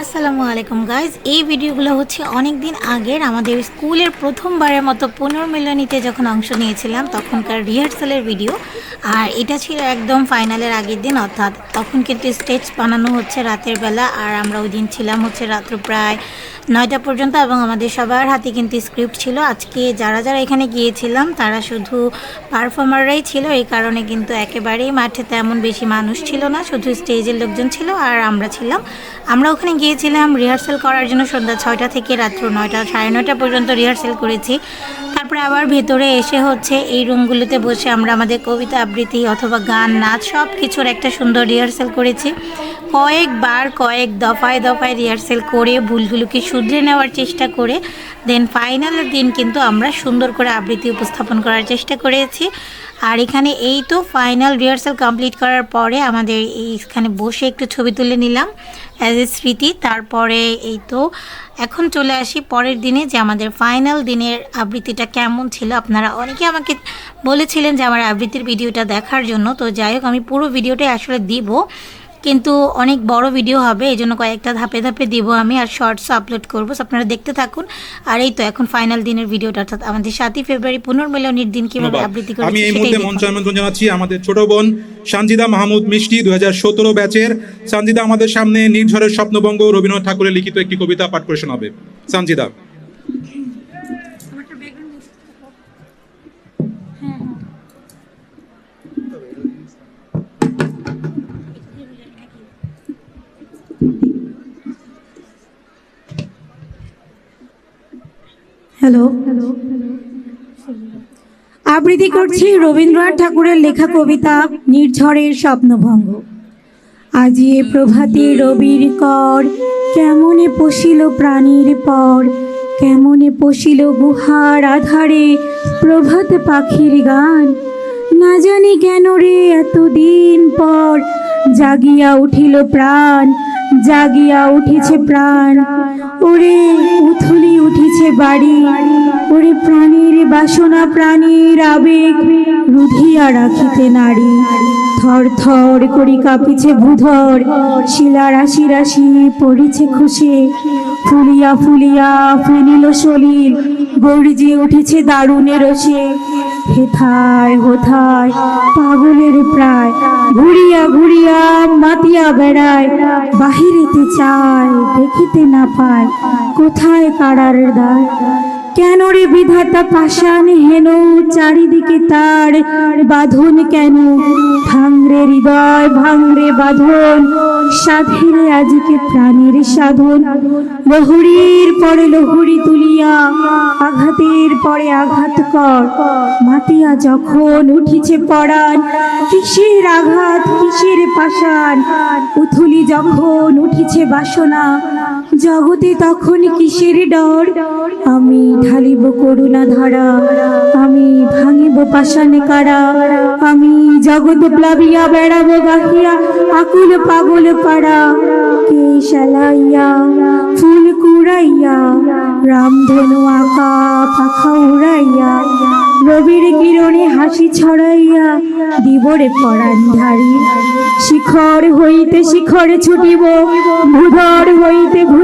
আসসালামু আলাইকুম গাইজ এই ভিডিওগুলো হচ্ছে অনেক দিন আগের। আমাদের স্কুলের প্রথমবারের মতো পুনর্মিলনীতে যখন অংশ নিয়েছিলাম, তখনকার রিহার্সালের ভিডিও আর এটা ছিল একদম ফাইনালের আগের দিন, অর্থাৎ তখন কিন্তু স্টেজ বানানো হচ্ছে রাতের বেলা, আর আমরা ওই দিন ছিলাম হচ্ছে রাত্র প্রায় নয়টা পর্যন্ত, এবং আমাদের সবার হাতে কিন্তু স্ক্রিপ্ট ছিল। আজকে যারা যারা এখানে গিয়েছিলাম, তারা শুধু পারফর্মাররাই ছিল। এই কারণে কিন্তু একেবারেই মাঠে তেমন বেশি মানুষ ছিল না, শুধু স্টেজের লোকজন ছিল আর আমরা ছিলাম। আমরা ওখানে গিয়েছিলাম রিহার্সাল করার জন্য সন্ধ্যা ছয়টা থেকে রাত্র নয়টা, সাড়ে নয়টা পর্যন্ত রিহার্সাল করেছি। তারপরে আবার ভেতরে এসে হচ্ছে এই রুমগুলোতে বসে আমরা আমাদের কবিতা আবৃত্তি অথবা গান, নাচ সব কিছুর একটা সুন্দর রিহার্সাল করেছি। কয়েকবার, কয়েক দফায় দফায় রিহার্সেল করে ভুলগুলোকে শুধরে নেওয়ার চেষ্টা করে দেন ফাইনালের দিন কিন্তু আমরা সুন্দর করে আবৃত্তি উপস্থাপন করার চেষ্টা করেছি। আর এখানে এই তো ফাইনাল রিহার্সাল কমপ্লিট করার পরে আমাদের এইখানে বসে একটু ছবি তুলে নিলাম অ্যাজ এ স্মৃতি। তারপরে এই তো এখন চলে আসি পরের দিনে যে আমাদের ফাইনাল দিনের আবৃত্তিটা কেমন ছিল। আপনারা অনেকে আমাকে বলেছিলেন যে আমার আবৃত্তির ভিডিওটা দেখার জন্য, তো যাই হোক আমি পুরো ভিডিওটাই আসলে দিব। কিন্তু অনেক বড় ভিডিও হবে এই জন্য কয়েকটা ধাপে ধাপে দিব আমি আর শর্টস আপলোড করব। আপনারা দেখতে থাকুন। আর এই তো এখন ফাইনাল দিনের ভিডিওটা অর্থাৎ আমাদের সাতই ফেব্রুয়ারি পুনর্মিলনীর দিন কীভাবে। আবৃত্তি আমি এই মুহূর্তে মঞ্চ আমন্ত্রণ জানাচ্ছি আমাদের ছোট বোন সানজিদা মাহমুদ মিষ্টি দুই হাজার সতেরো ব্যাচের। সানজিদা আমাদের সামনে নির্ঝরের স্বপ্নবঙ্গ রবীন্দ্রনাথ ঠাকুরের লিখিত একটি কবিতা পাঠ করে শোনাবে। সানজিদা। হ্যালো আবৃত্তি করছি রবীন্দ্রনাথ ঠাকুরের লেখা কবিতা নির্ঝরের স্বপ্নভঙ্গ। আজি এ প্রভাতে রবির কর, কেমনে পশিল প্রাণীর পর, কেমনে পশিল গুহার আধারে প্রভাত পাখির গান। না জানি কেন রে এতদিন পর জাগিয়া উঠিল প্রাণ, জাগিয়া উঠেছে প্রাণ। ওরে উথলি উঠেছে বাড়ি, ওরে প্রাণীর বাসনা প্রাণীর আবেগ রুধিয়া রাখিতে নারী। থর থর করি কাঁপিছে ভূধর, শিলা রাশি রাশি পড়েছে খুশে ফুলিয়া ফুলিয়া ফেনিল সলিল, গর্জে উঠেছে দারুণের রসে। হেথায় হোথায় পাগলের প্রায়, ঘুরিয়া ঘুরিয়া মাতিয়া বেড়ায় বাহিরেতে চায় দেখিতে না পায় কোথায় কারার দ্বার কেন রে বিধাতা পাষাণ হেন? চারিদিকে তার বাঁধন কেন? ভাঙরে হৃদয়, ভাঙরে বাঁধন। সাধেরে আজকে প্রাণের সাধন। লহরীর পরে লহরী তুলিয়া, আঘাতের পরে আঘাত কর। মাতিয়া যখন উঠিছে পড়ান কিসের আঘাত, কিসের পাষাণ? উথুলি যখন উঠিছে বাসনা, জগতে তখন কিসের ডর? করুণা ধারা, আমি ভাঙিব পাষাণে কারা, আমি জগৎ প্লাবিয়া বেড়াবো গাহিয়া, আকুল পাগল পাড়া। কে শালাইয়া, ফুল কুড়াইয়া রামধনু আঁকা, পাখা উড়াইয়া, রবির কিরণে হাসি ছড়াইয়া, দিবরে পরাণ ধারি। শিখর হইতে শিখরে ছুটিব, ভূধর হইতে লুটিব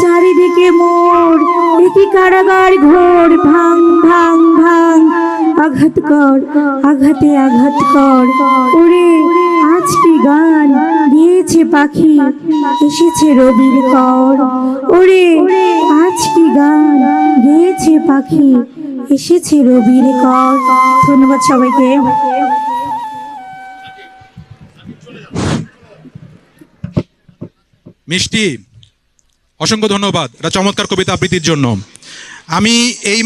চারিদিকে মোর, একই কারাগার ঘোর ভাং ভাং ভাং আঘাত কর, আঘাতে আঘাত কর। ওরে আজকে গান গিয়েছে পাখি, এসেছে রবির কর। ওরে আজকে গান গেয়েছে পাখি, এসেছে রবির কর। ধন্যবাদ সবাইকে। মিষ্টি অসংখ্য ধন্যবাদ। এটা চমৎকার কবিতা আবৃত্তির জন্য। আমি এই